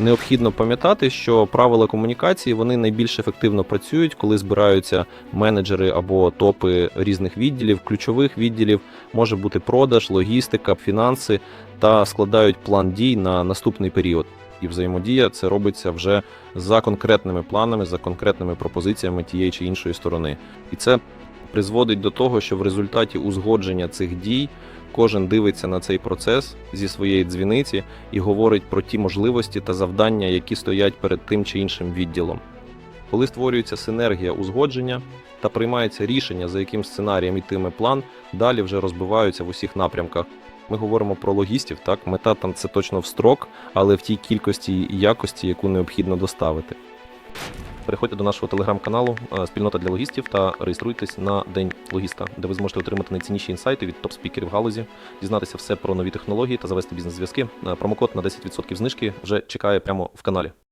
Необхідно пам'ятати, що правила комунікації вони найбільш ефективно працюють, коли збираються менеджери або топи різних відділів, ключових відділів, може бути продаж, логістика, фінанси та складають план дій на наступний період. І взаємодія це робиться вже за конкретними планами, за конкретними пропозиціями тієї чи іншої сторони. І це призводить до того, що в результаті узгодження цих дій кожен дивиться на цей процес зі своєї дзвіниці і говорить про ті можливості та завдання, які стоять перед тим чи іншим відділом. Коли створюється синергія узгодження та приймається рішення, за яким сценарієм йтиме план, далі вже розбиваються в усіх напрямках. Ми говоримо про логістів, так мета там це точно в строк, але в тій кількості і якості, яку необхідно доставити. Переходьте до нашого телеграм-каналу е, Спільнота для логістів та реєструйтесь на День логіста, де ви зможете отримати найцінніші інсайти від топ-спікерів галузі, дізнатися все про нові технології та завести бізнес-зв'язки. Е, Промокод на 10% знижки вже чекає прямо в каналі.